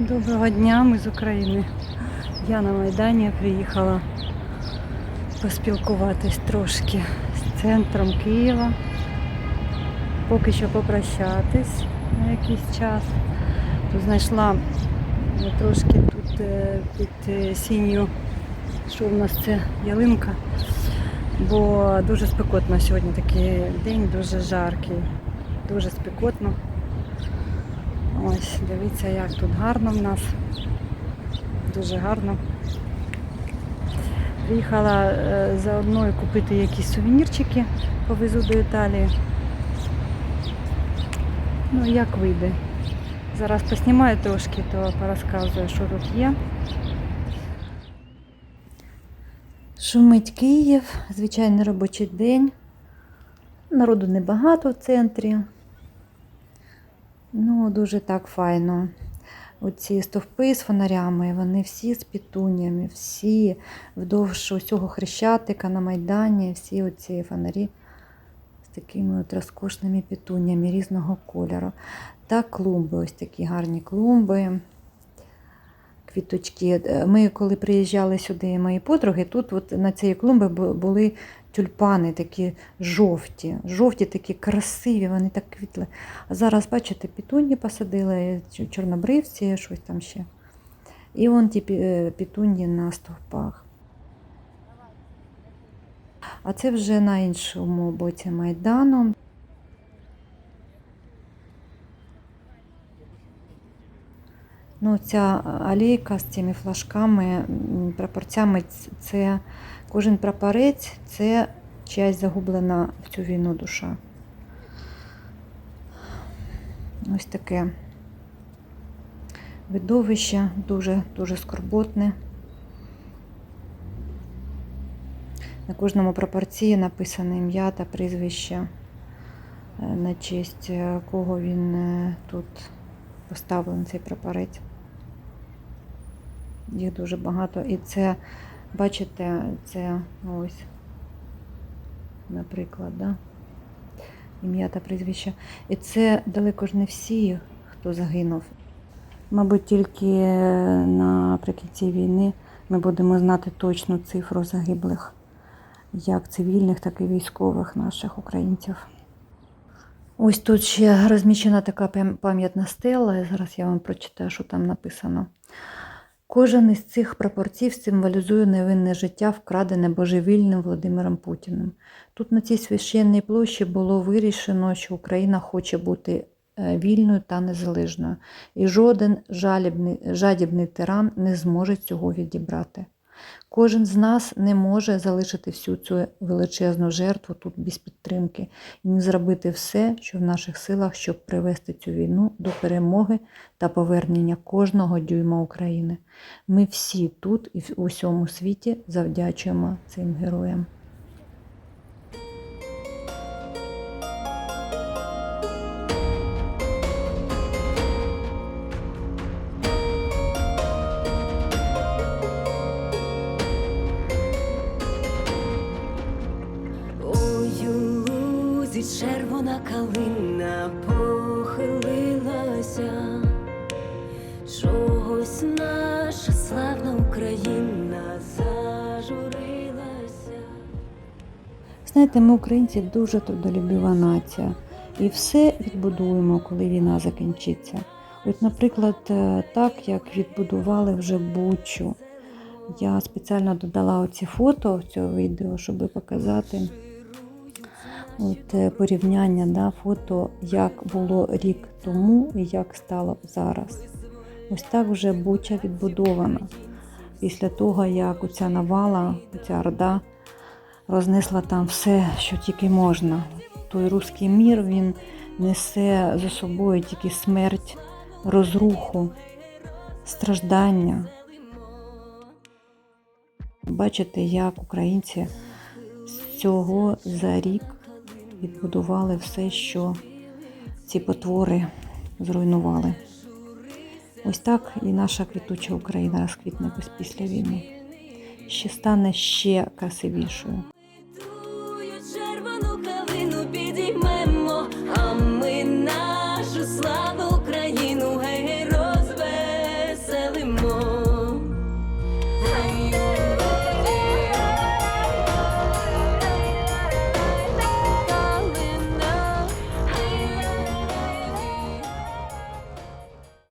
Доброго дня, ми з України. Я на Майдані приїхала поспілкуватись трошки з центром Києва. Поки що попрощатись на якийсь час. Тут знайшла я трошки тут е, під е, сінью, що в нас це ялинка, бо дуже спекотно сьогодні такий день, дуже жаркий, дуже спекотно. Ось, дивіться, як тут гарно в нас. Дуже гарно. Приїхала е, заодно купити якісь сувенірчики, повезу до Італії. Ну, як вийде. Зараз поснімаю трошки, то порозказую, що тут є. Шумить Київ, звичайний робочий день. Народу небагато в центрі. Ну, дуже так файно. Оці стовпи з фонарями, вони всі з пітунями, всі вдовж усього хрещатика на Майдані, всі оці фонарі з такими от розкошними пітунями різного кольору. Та клумби, ось такі гарні клумби, квіточки. Е, Ми, коли приїжджали сюди, мої подруги, тут от на цій клумбі були тюльпани такі жовті, жовті, такі красиві, вони так квітли. А зараз, бачите, пітунні посадили, чорнобривці, щось там ще. І вон ті е, пітунні на стовпах. А це вже на іншому боці Майдану. Ну, ця алейка з цими флажками, прапорцями, це кожен прапорець це чиясь загублена в цю війну душа. Ось таке видовище, дуже, дуже скорботне. На кожному прапорці написане ім'я та прізвище, е, на честь е, кого він е, тут поставлений цей прапорець. Їх дуже багато. І це, бачите, це ось, наприклад, да? ім'я та прізвище. І це далеко ж не всі, хто загинув. Мабуть, тільки наприкінці війни ми будемо знати точну цифру загиблих, як цивільних, так і військових наших українців. Ось тут ще розміщена така пам'ятна стела. Зараз я вам прочитаю, що там написано. Кожен із цих прапорців символізує невинне життя, вкрадене божевільним Володимиром Путіним. Тут на цій священній площі було вирішено, що Україна хоче бути е, вільною та незалежною, і жоден жалібний, жадібний тиран не зможе цього відібрати. Кожен з нас не може залишити всю цю величезну жертву тут без підтримки і не зробити все, що в наших силах, щоб привести цю війну до перемоги та повернення кожного дюйма України. Ми всі тут і в усьому світі завдячуємо цим героям. Червона калина похилилася, чогось наша славна Україна зажурилася. Знаєте, ми українці дуже трудолюбива нація. І все відбудуємо, коли війна закінчиться. От, наприклад, е, так як відбудували вже Бучу. Я спеціально додала оці фото в цього відео, щоб показати от, е, порівняння да, фото, як було рік тому і як стало зараз. Ось так вже Буча відбудована. Після того, як оця навала, оця орда рознесла там все, що тільки можна. Той руський мір він несе за собою тільки смерть, розруху, страждання. Бачите, як українці з цього за рік відбудували все, що ці потвори зруйнували. Ось так і наша квітуча Україна розквітне після війни. Ще стане ще красивішою.